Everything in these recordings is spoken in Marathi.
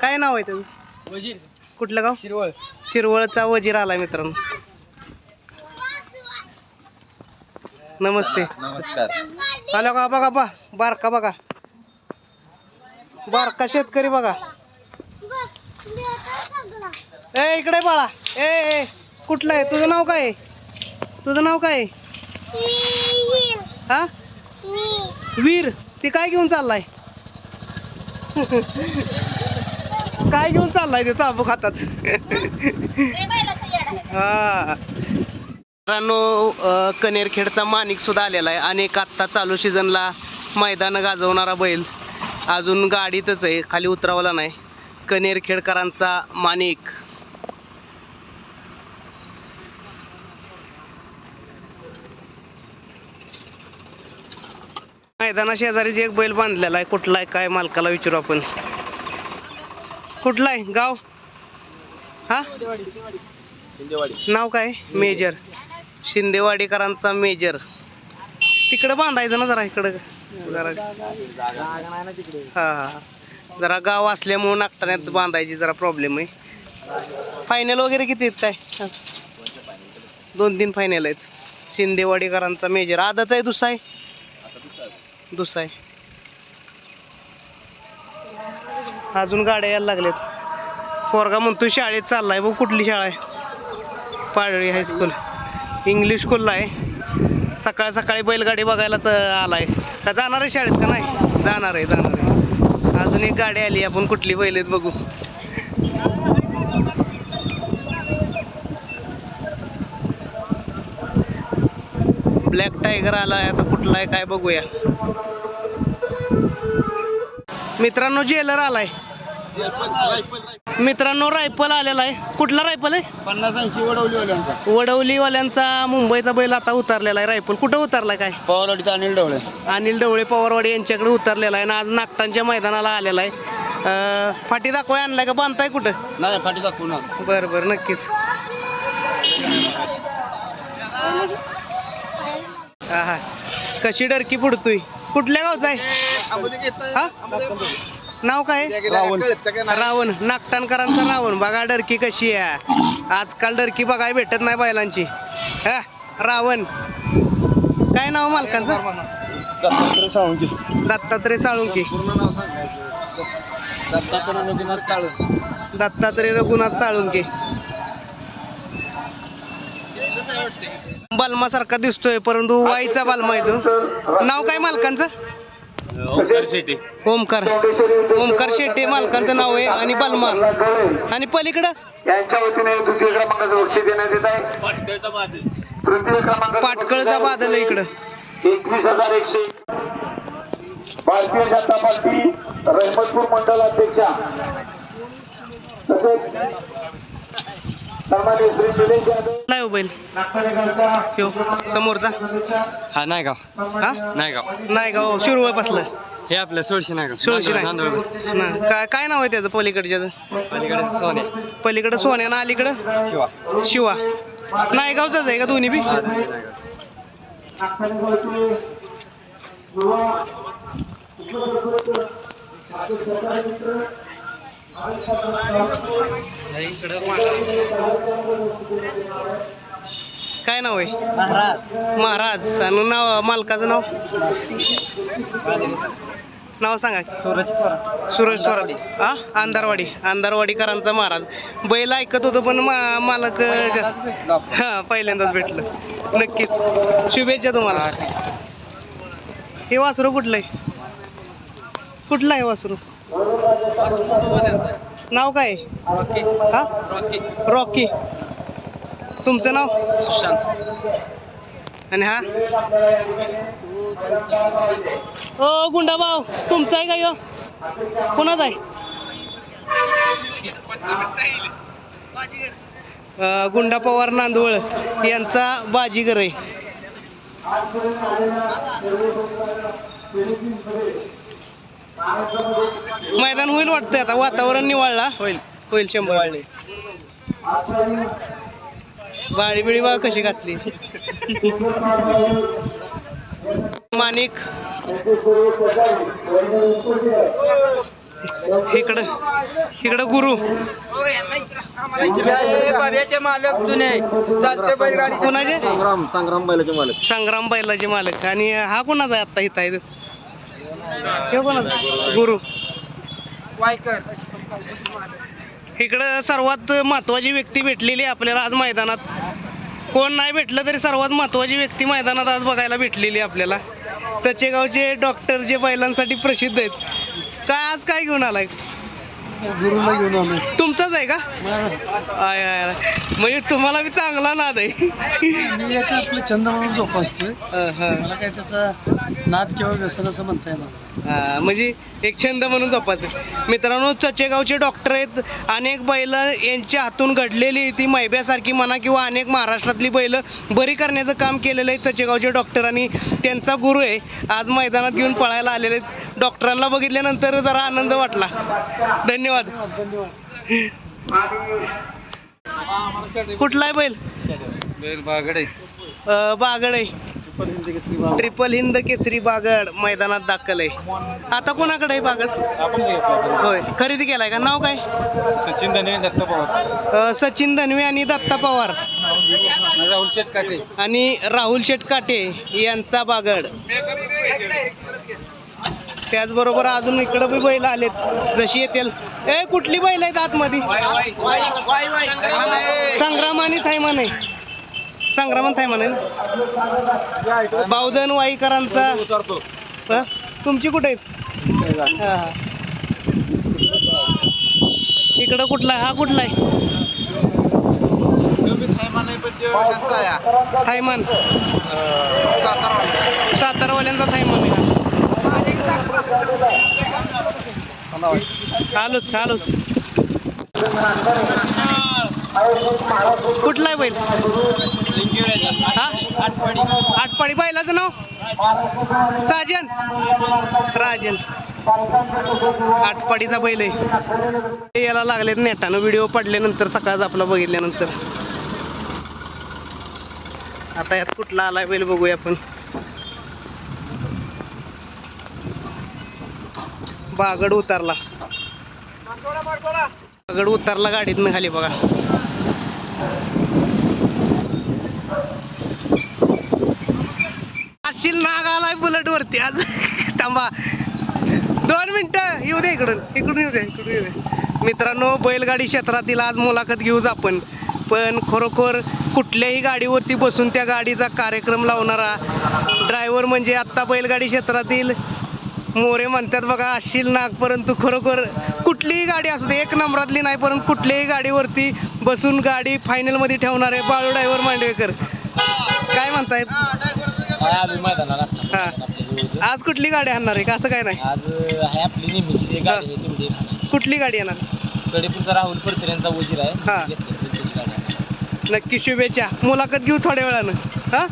काय नाव आहे त्याचं? वजीर. कुठलं गाव? शिरवळ. शिरवळचा वजीर आलाय मित्रांनो. नमस्ते. नमस्कार. आलो का? बघा बा बारका बघा. बारका शेतकरी बघा. ए इकडे बाळा. ए ए कुठलं आहे? तुझं नाव काय आहे? तुझं नाव काय आहे? हा? वीर. ती काय घेऊन चाललाय? काय घेऊन चाललाय ते चाबू खातात. हा. मित्रांनो कनेरखेडचा माणिक सुद्धा आलेला आहे आणि एक आत्ता चालू सीझनला मैदान गाजवणारा बैल अजून गाडीतच आहे खाली उतरावला नाही. कनेरखेडकरांचा माणिक. मैदाना शेजारीच एक बैल बांधलेला आहे. कुठला आहे काय मालकाला विचारू आपण. कुठला आहे गाव? हा? नाव काय? मेजर. शिंदेवाडीकरांचा मेजर. तिकडं बांधायचं ना जरा इकडं. जरा हा हा. जरा गाव असल्यामुळं नागटाण्यात बांधायची जरा प्रॉब्लेम आहे. फायनल वगैरे किती आहेत काय. दोन तीन फायनल आहेत. शिंदेवाडीकरांचा मेजर. आदत आहे दुसरा आहे? दुसरा आहे. अजून गाड्या यायला लागल्यात. पोरगा म्हणतो शाळेत चाललाय बघ कुठली शाळा आहे? पाडळी हायस्कूल इंग्लिश स्कूलला आहे. सकाळ सकाळी बैलगाडी बघायलाच आलाय. का जाणार आहे शाळेत का नाही? जाणार आहे जाणार आहे. अजून एक गाडी आली आपण कुठली बैल आहेत बघू. ब्लॅक टायगर आलाय आता कुठला आहे काय बघूया. मित्रांनो जेलर आलाय. मित्रांनो रायफल आलेला आहे. कुठला रायफल आहे? पन्नास ऐंशी वडवली वाल्यांचा वडवलीवाल्यांचा मुंबईचा बैल आता उतरलेला आहे रायफल. कुठं उतरलाय काय? पवारवाडीचा अनिल ढवळे अनिल ढवळे पवारवाडी यांच्याकडे उतरलेला आहे आणि आज नागटांच्या मैदानाला आलेला आहे. अं, फाटी दाखवाय आणलाय का? बांधताय कुठं? नाही फाटी दाखवू ना बरं बरं नक्कीच. हा हा कशी डरकी पुढतोय कुठल्या गावचा आहे? हा नाव काय? रावण. नागटाणकरांचा रावण. बघा डरकी कशी आहे. आजकाल डरकी बघाय भेटत नाही बैलांची. हा रावण. काय नाव मालकांचं? दत्तात्रय सावंगी दत्तात्रय साळुंकी. पूर्ण नाव सांगायचं. दत्तात्रय रघुनाथ चाळून दत्तात्रय रघुनाथ साळुंके. बालमासारखा दिसतोय परंतु वाईचा बालमा आहे तो. नाव काय मालकांचं? ओमकार ओमकार. शेट्टे मालकांचं नाव आहे आणि बालमा. आणि पलीकडं? यांच्या वतीने द्वितीय क्रमांकाचं बक्षीस देण्यात येत आहे. तृतीय क्रमांक पाटकळचा बादल आहे इकडं. एकवीस हजार एकशे भारतीय जनता पार्टी रहमतपूर मंडल अध्यक्षा तसेच नाही हो बैल ह्यो समोरचा. हा नाही गाव हा? नाही गाव नाही का हो शिरवळ बसलं. हे आपलं सोळशे नाही गाव सोळशी नांदूर नाही नाही. काय काय नाव आहे त्याचं पलीकडच्याचं? अलीकडे सोने पलीकडं सोन्या ना अलीकडं? शिवा. शिवा. नाही गावचाच आहे का दोन्ही बी? हा नाही गाव काय नाव आहे? महाराज. आणि नाव मालकाचं नाव? नाव सांगा. सूरज थोरात. सुरेश थोरात. हा अंधारवाडी अंधारवाडीकरांचा महाराज. बैल ऐकत होतो पण मा मालक हा पहिल्यांदाच भेटलं. नक्कीच. शुभेच्छा तुम्हाला. हे वासरू कुठलं आहे? कुठलं आहे वासरू? नाव काय? रॉकी. हा? रॉकी. रॉकी. तुमचं नाव? सुशांत. आणि हा? ओ गुंडाभाऊ तुमचा आहे का कोणाचा आहे? गुंडा पवार नांदवळ यांचा बाजीगर आहे. मैदान होईल वाटतंय आता वातावरण निवाळला. होईल. होईल शंभर. बाळी बिळी बघा कशी घातली. माणिक. इकडं इकडं गुरु. मालक जुने. कोणाचे? संग्राम संग्राम बैलाचे मालक. संग्राम बैलाचे मालक. आणि हा कोणाचा आहे आत्ता इथं? आहे हे कोणाचा गुरु. वायकर. इकडं सर्वात महत्वाची व्यक्ती भेटलेली आहे आपल्याला आज मैदानात. कोण नाही भेटलं तरी सर्वात महत्वाची व्यक्ती मैदानात आज बघायला भेटलेली आहे आपल्याला. तचेगावचे डॉक्टर जे बैलांसाठी प्रसिद्ध आहेत. काय आज काय घेऊन आलाय? गुरुला घेऊन आलो तुमचाच आहे का? आय आय आय. म्हणजे तुम्हाला बी चांगला नाद आहे. मी एक आपलं छंद म्हणून जोपासतोय. हं, हं. मला काही त्याचा नाद किंवा व्यसन असं म्हणता येणार हा, म्हणजे एक छंद म्हणून जपायचं मित्रांनो चचेगावचे डॉक्टर आहेत. अनेक बैल यांच्या हातून घडलेली ती मैब्यासारखी म्हणा किंवा अनेक महाराष्ट्रातली बैल बरी करण्याचं काम केलेलं आहे चचेगावचे डॉक्टर आणि त्यांचा गुरु आहे. आज मैदानात घेऊन पळायला आलेले आहेत. डॉक्टरांना बघितल्यानंतर जरा आनंद वाटला. धन्यवाद. कुठला आहे बैल? बैल बागडे. अं, बागड. आहे ट्रिपल हिंद केसरी बागड मैदानात दाखल आहे आता कोणाकडे आहे बागड? होय खरेदी केलाय का? नाव काय? सचिन धने दत्त पवार. अ, सचिन धनवे आणि दत्ता पवार. राहुल शेटकाटे. आणि राहुल शेटकाटे यांचा बागड. त्याचबरोबर अजून इकडं बी बैल आलेत. जशी येतील. ए कुठली बैल आहेत आतमध्ये? संग्राम आणि थायमान आहे संग्रामन आणि आहे ना? बावधन वाईकरांचा. तुमची कुठे आहेत? इकडं कुठला आहे? हा कुठला आहे? थायमान. सातारावाल्यांचा थायमान आहे चालूच चालूच. कुठला आहे बैल? हा? आटपाडी. बैलाचं नाव? साजन. राजन. आटपाडीचा बैल आहे. याला लागलेत नेटानं. व्हिडिओ पडल्यानंतर सकाळच आपला बघितल्यानंतर. आता यात कुठला आलाय बैल बघूया आपण. बागड उतरला. बागड उतरला गाडीतनं खाली बघा. अशील नाग आलाय बुलेट वरती आज. थांबा. दोन मिनिटं. येऊ दे इकडून. इकडून येऊ दे इकडून येऊ दे. मित्रांनो बैलगाडी क्षेत्रातील आज मुलाखत घेऊच आपण. पण खरोखर कुठल्याही गाडीवरती बसून त्या गाडीचा कार्यक्रम लावणारा ड्रायव्हर म्हणजे आत्ता बैलगाडी क्षेत्रातील मोरे म्हणतात बघा अशील नाग परंतु खरोखर कुठलीही गाडी असू दे एक नंबरातली नाही परंतु कुठल्याही गाडीवरती बसून गाडी फायनलमध्ये ठेवणारे बाळू ड्रायव्हर मांडवेकर. काय म्हणताय? हा. आज कुठली गाडी आणणार आहे? का असं काय नाही? आज आहे आपली नेहमीची जी गाडी आहे तेवढी खाण्याची कुठली गाडी येणार? कडेपूरचा राहुल पडतर यांचा वजीर आहे. हा. घेतली त्यांची गाडी. आहे. नक्की शुभेच्छा. मुलाखत घेऊ थोड्या वेळानं. हा?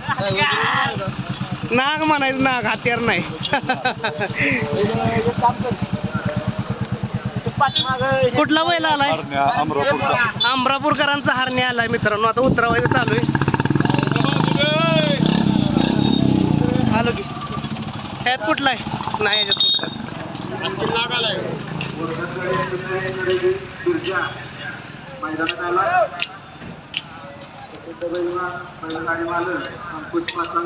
नाग म्हणायचं नाग हत्यार नाही. कुठला बैल आलाय? अमरापूरकरांचा हरणे आलाय मित्रांनो. आता उतरवायचं चालू आहे. आलो की. ह्यात कुठला आहे? नाही याच्यात कुठला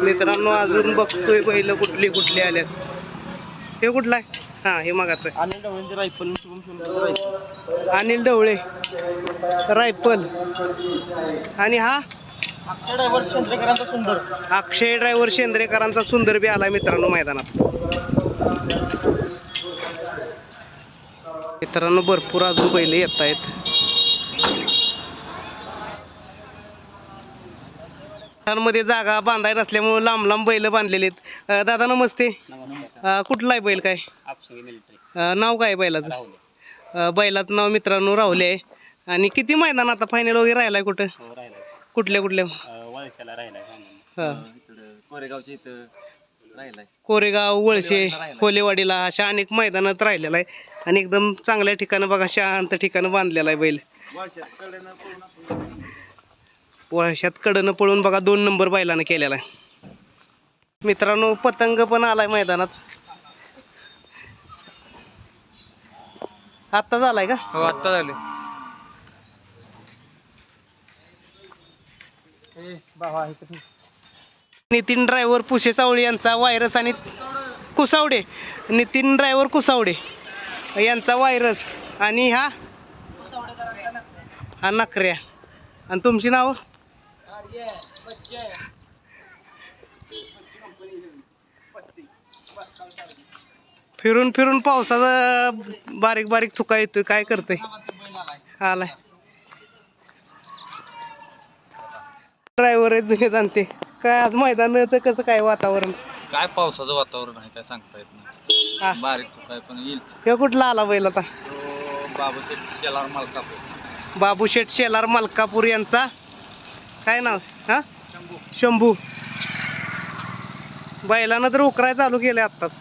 मित्रांनो अजून बघतोय बैल कुठली कुठली आल्यात. हे कुठला आहे? हा हे मागाचं. अनिल ढवळेंचे रायफल अनिल ढवळे. रायफल आणि हा? अक्षय ड्रायव्हर चंद्रकरांचा सुंदर. अक्षय ड्रायव्हर शेंद्रेकरांचा सुंदर बी आलाय मित्रांनो मैदानात. मित्रांनो भरपूर अजून बैल येत आहेत मध्ये जागा बांधाय नसल्यामुळे लांब लांब बैल बांधलेले आहेत. अं, दादा नमस्ते. अं, कुठला आहे बैल काय? अं, नाव काय आहे बैलाचं? अं, बैलाचं नाव मित्रांनो राहुल आहे. आणि किती मैदान आता फायनल वगैरे राहिलाय कुठं? कुठल्या कुठल्या? हा. कोरेगावच्या इथं राहिलाय. कोरेगाव वळसे कोलेवाडीला अशा अनेक मैदानात राहिलेला आहे. आणि एकदम चांगल्या ठिकाणी बघा शांत ठिकाणं बांधलेला आहे बैल. वळशात कडनं पळून बघा दोन नंबर बैलानं केलेला आहे. मित्रांनो पतंग पण आलाय मैदानात. आत्ता झालाय का? हो आत्ता झाले नितीन ड्रायव्हर पुशे सावळे यांचा व्हायरस आणि कुसावडे. नितीन ड्रायव्हर कुसावडे यांचा व्हायरस आणि हा हा नखऱ्या. आणि तुमची नाव? फिरून फिरून पावसाचा बारीक बारीक थुका येतोय. काय करतोय? आलाय. ड्रायव्हर जुने जाणते. काय आज मैदानाचं कसं काय वातावरण? काय पावसाचं वातावरण आहे काय सांगता येत नाही. हा. बारीक काय पण येईल. हे कुठला आला बैल आता? बाबू शेलार मालकापूर. बाबू शेठ शेलार मलकापूर यांचा. काय नाव? हा? शंभू. बैलानं तर उकराय चालू केलं आत्ताच.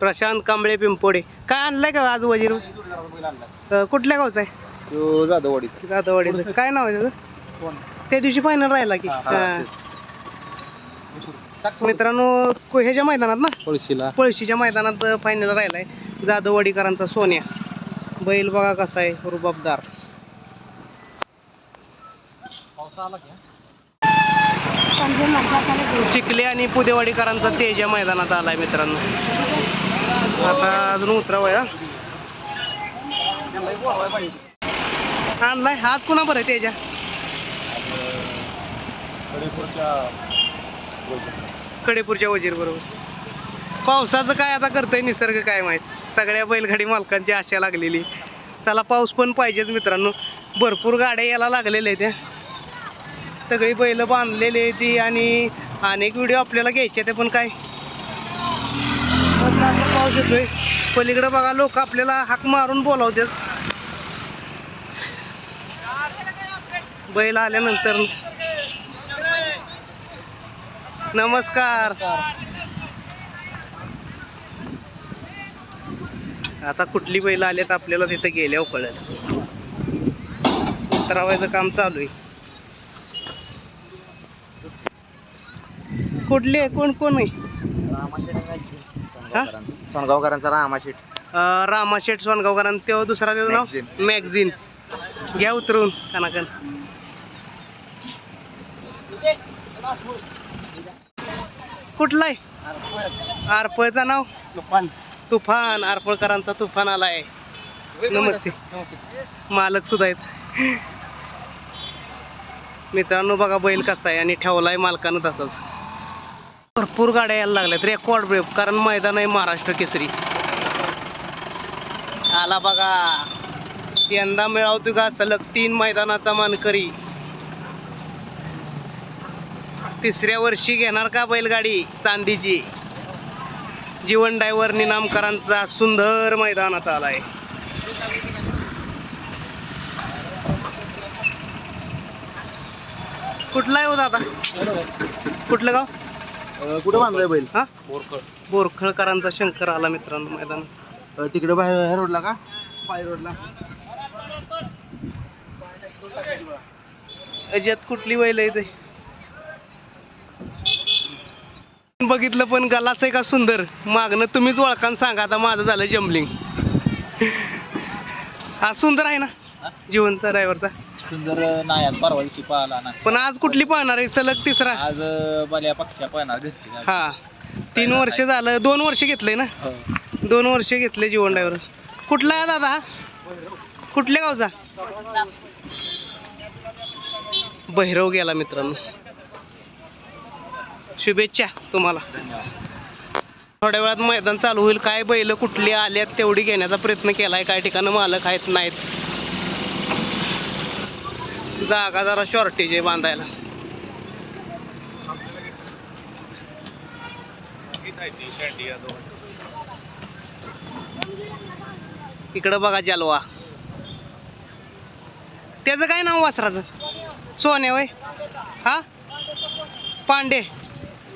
प्रशांत कांबळे पिंपोडे. काय आणलंय का आज वजीर? अं, कुठल्या गावचा आहे? जाधववाडी जातवाडीचं काय नाव आहे त्याचं? त्या दिवशी फायनल राहिला की. हा. मित्रांनो को- ह्याच्या मैदानात ना? पळशीला. पळशीच्या मैदानात फायनल राहिलाय. जाधववाडीकरांचा सोन्या. बैल बघा कसा आहे रुबाबदार. चिखले आणि पुदेवाडीकरांचा तेज या मैदानात आलाय मित्रांनो. आता अजून उतरावं हा? आणलाय. आज कुणा बरं आहे तेजा? कडेपूरच्या वजीर बरोबर. पावसाचं काय आता करतंय निसर्ग काय माहीत? सगळ्या बैलगाडी मालकांची आशा लागलेली. त्याला पाऊस पण पाहिजेच मित्रांनो. भरपूर गाड्या यायला लागलेल्या आहेत त्या सगळी बैल बांधलेली आहे ती आणि अनेक व्हिडिओ आपल्याला घ्यायचे ते पण काय? पाऊस येतोय. पलीकडे बघा लोक आपल्याला हाक मारून बोलावतात बैल आल्यानंतर नमस्कार. आता कुठली बैल आलेत आपल्याला तिथं गेल्यावर कळेल उतरावायचं काम चालू आहे. कुठली आहे? कोण कोण आहे? सोनगावकरांचा. रामाशेट. रामाशेठ सोनगावकर तेव्हा दुसरा त्याचं नाव? मॅगझिन. घ्या उतरून कनाकन कुठला आहे आरपळचं नाव? तुफान. आरपळकरांचा तुफान आलाय. नमस्ते. मालक सुद्धा आहेत. मित्रांनो बघा बैल कसा आहे आणि ठेवलाय मालकानं तसाच. भरपूर गाड्या यायला लागल्यात रेकॉर्ड ब्रेक कारण मैदान आहे महाराष्ट्र केसरी. आला बघा. यंदा मिळवतो का सलग तीन मैदानाचा मानकरी. तिसऱ्या वर्षी घेणार का बैलगाडी चांदीची? जीवन डायव्हर निनामकरांचा सुंदर मैदानात आलाय. कुठला आहे हो दादा? कुठलं गाव? कुठं बांधलाय बैल? हा? बोरखळकरांचा शंकर आला मित्रांनो मैदान तिकडे बाहेर ह्या रोडला का? पाय रोडला. अजित कुठली बैल आहे ते बघितलं पण गलास आहे का सुंदर? मागणं तुम्हीच ओळखान सांगा आता माझं झालं जम्बलिंग. हा सुंदर आहे ना? जिवंत ड्रायव्हरचा. सुंदर नाही आज परवा दिवशी पाहिला ना. पण आज कुठली पाहणार आहे? सलग तिसरा. आज बल्या पक्षा पाहणार घरची गाडी. हा. तीन वर्ष झालं. दोन वर्ष घेतलंय ना? हो. दोन वर्ष घेतले जीवन ड्रायव्हर. कुठला आहे दादा? हा कुठल्या गावचा? बहिरव गेला मित्रांनो. शुभेच्छा तुम्हाला. थोड्या वेळात मैदान चालू होईल. काय बैल कुठली आल्यात तेवढी घेण्याचा प्रयत्न केलाय. काय ठिकाणी मालक आहेत नाहीत. जागा जरा शॉर्टेज आहे बांधायला. इकडं बघा जलवा. त्याचं काय नाव वासराचं? सोने वय हा? पांडे.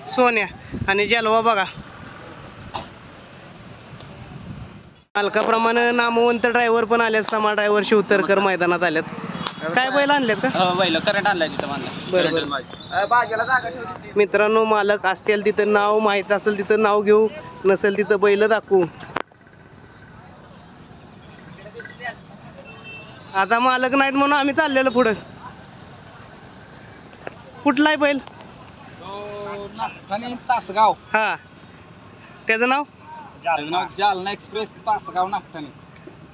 सोन्या आणि जलवा बघा. मालकाप्रमाणे नामवंत ड्रायव्हर पण आल्यात समा ड्रायव्हर शिवतरकर मैदानात आल्यात काय बैल आणलेत का? बैल करंट आणलाय तिथं मित्रांनो मालक असतील तिथं नाव माहीत असेल तिथं नाव घेऊ नसेल तिथं बैल दाखवू. आता मालक नाहीत म्हणून आम्ही चाललेलो पुढं. कुठला आहे बैल तासगाव. हा. त्याचं नाव? नाव जालना एक्सप्रेस तासगाव नागठाणे.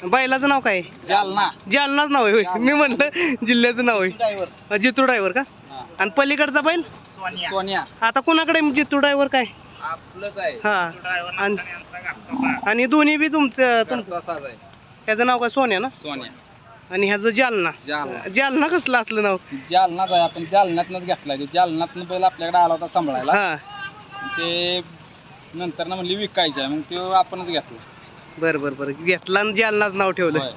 बैलाचं नाव काय? आहे? जालना. जालनाच नाव आहे होय. मी म्हणलं जिल्ह्याचं नाव आहे. जितू ड्रायव्हर. का? आणि पलीकडचा बैल? सोन्या. आता कुणाकडे जितू ड्रायव्हर काय? आपलंच आहे. हा. आणि आणि दोन्ही बी तुमचं तुम तसाच आहे. त्याचं नाव काय? सोन्या ना? सोन्या. आणि ह्याचं जालना. जालना. जालना कसलं असलं नाव? जालनाच आहे आपण जालन्यातनंच घेतलाय ते. जालन्यातनं बैल आपल्याकडे आला होता सांभाळायला. हा. ते नंतर ना म्हणली विकायचं आहे मग ते आपणच घेतलं. बरं बरं बरं. घेतला आणि जालनाच नाव ठेवलं. होय.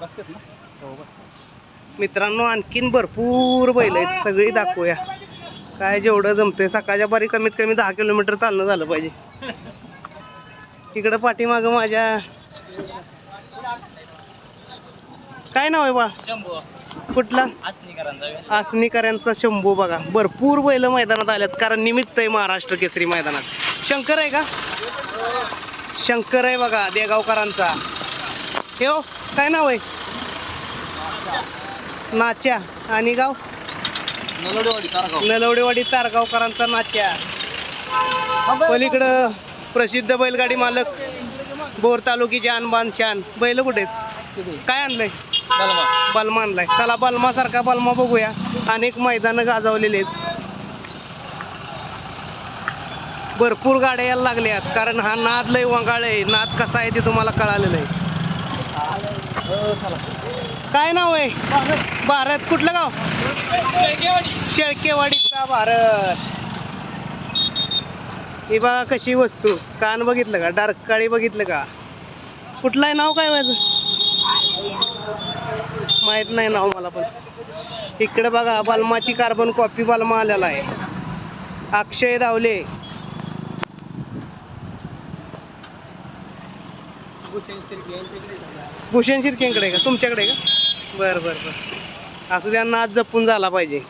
बसतेत ना? हो बस. मित्रांनो आणखीन भरपूर बैल आहेत. सगळी दाखवूया. काय जेवढं जमतंय. सकाळच्या बारी कमीत कमी दहा किलोमीटर चालणं झालं पाहिजे. तिकडं पाठीमागं माझ्या काय नाव आहे बा? कुठला? आसनीकरांचा शंभू बघा. भरपूर बैल मैदानात आल्यात कारण निमित्त आहे महाराष्ट्र केसरी मैदानात. शंकर आहे का? शंकर आहे बघा देगावकरांचा. हे हो काय नाव आहे? नाच्या. आणि गाव? नलवडेवाडी तारगावकरांचा नाच्या. पलीकडं प्रसिद्ध बैलगाडी मालक बोर तालुक्याचे अनबान शान. बैल कुठे? काय आणलंय? बलमानलाय त्याला चला बलमा सारखा बलमा बघूया. अनेक मैदानं गाजवलेले आहेत. भरपूर गाड्या यायला लागल्यात कारण हा नाद लय वंगाळ आहे. नाद कसा आहे ते तुम्हाला कळालेलं आहे. काय नाव आहे? भारत. कुठलं गाव? शेळकेवाडीचा भारत. ही बघा कशी वस्तू. कान बघितलं का? डार्क काळी बघितलं का? कुठलं आहे नाव काय व्हायचं माहीत नाही नाव मला पण. इकडे बघा बलमाची कार्बन कॉपी बलमा आलेला आहे. अक्षय दावले. भूषण शिर्केंकडे का? तुमच्याकडे का? बरं बरं बरं. असू द्या नाच जपून झाला पाहिजे.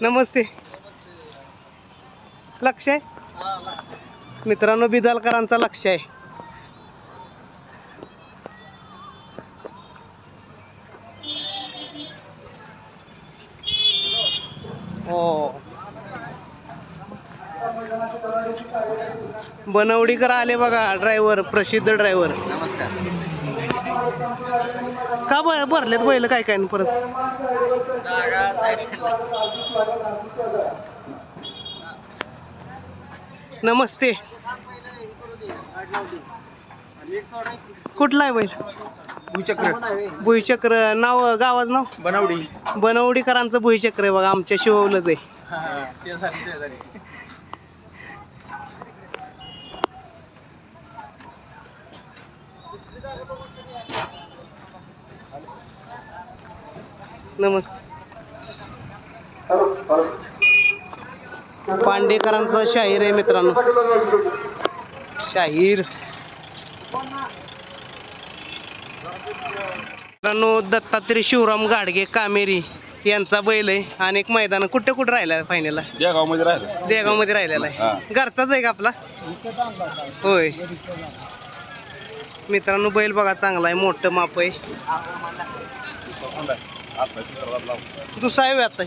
नमस्ते. लक्ष आहे. मित्रांनो बिदालकरांचा लक्ष आहे. हो. बनवडीकर आले बघा ड्रायव्हर प्रसिद्ध ड्रायव्हर नमस्कार. का बर भरलेत बैल काय काय परत? नमस्ते. कुठला आहे बैल? भूचक्र भुईचक्र. नाव गावाचं नाव? बनवडी. बनवडीकरांचं भुईचक्र आहे बघा आमच्या शिववलंच आहे. शेजारी शेजारी. नमस्ते. पांडेकरांचा शाहीर आहे मित्रांनो. शाहीर. मित्रांनो दत्तात्रय शिवराम गाडगे कामेरी यांचा बैल आहे अनेक मैदान. कुठे कुठे राहिला फायनलला या गावामध्ये राहिलं. देगावमध्ये राहिलेला आहे. घरचाच आहे का आपला? होय. मित्रांनो बैल बघा चांगला आहे. मोठं माप आहे. दुसरा आहे आता.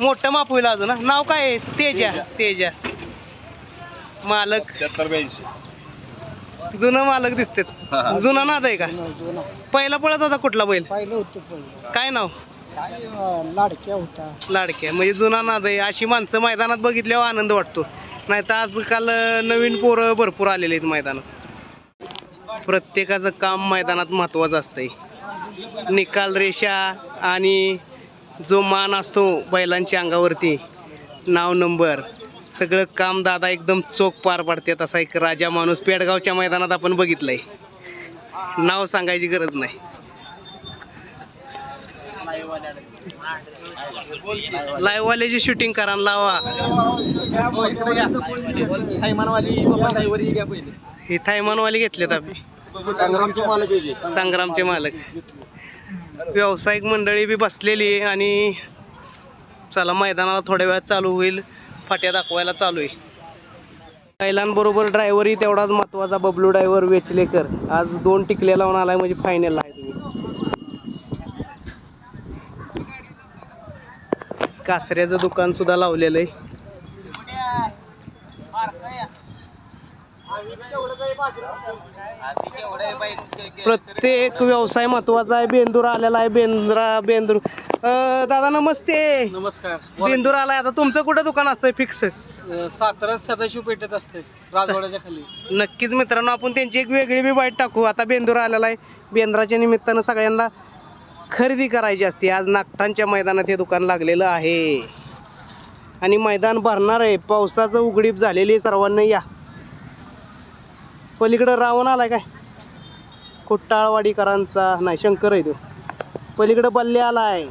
मोठं माप होईल अजून. नाव काय आहे? तेजा. तेजा. मालक. सत्तर ब्याऐंशी. जुनं मालक दिसतात. जुना नाद आहे का? पहिला पळत होता कुठला बैल? पाहिलं होतं काय नाव? काय अं, लाडक्या होता. लाडक्या. म्हणजे जुना नाद आहे. अशी माणसं मैदानात बघितल्यावर आनंद वाटतो. नाही तर आजकाल अं, नवीन पोरं भरपूर आलेले आहेत मैदानात. प्रत्येकाचं काम मैदानात महत्त्वाचं असतंय. निकाल रेषा आणि जो मान असतो बैलांच्या अंगावरती नाव नंबर सगळं काम दादा एकदम चोख पार पाडतात. असा एक राजा माणूस पेडगावच्या मैदानात आपण बघितलंय. नाव सांगायची गरज नाही. लाईव्हवाल्याची शूटिंग करा लावा. ही थायमानवाली घेतलेत आम्ही. संग्रामचे मालक. संग्रामचे मालक व्यावसायिक मंडळी बी बसलेली आणि चला मैदानाला थोड्या वेळात चालू होईल. फाट्या दाखवायला चालू आहे. बैलांबरोबर ड्रायव्हरही तेवढाच महत्त्वाचा बबलू ड्रायव्हर वेचलेकर. आज दोन टिकले लावून आलाय म्हणजे फायनल आहे तुम्ही. कासऱ्याचं दुकान सुद्धा लावलेलं आहे. प्रत्येक व्यवसाय महत्त्वाचा आहे. बेंदूर आलेला आहे. बेंद्रा बेंदूर अं, दादा नमस्ते. नमस्कार. बेंदूर आलाय. आता तुमचं कुठं दुकान असतंय फिक्स? सातारा सदाशिव पेठेत असते राजवाड्याच्या खाली. नक्कीच मित्रांनो आपण त्यांची एक वेगळी बी बाईट टाकू. आता बेंदूर आलेला आहे. बेंद्राच्या निमित्तानं सगळ्यांना खरेदी करायची असते. आज नागठांच्या मैदानात हे दुकान लागलेलं आहे. आणि मैदान भरणार आहे. पावसाचं उघडीप झालेली आहे सर्वांना. या. पलीकडं रावण आलाय काय? कुट्टाळवाडीकरांचा. नाही शंकर आहे तो. पलीकडं बल्ले आलाय.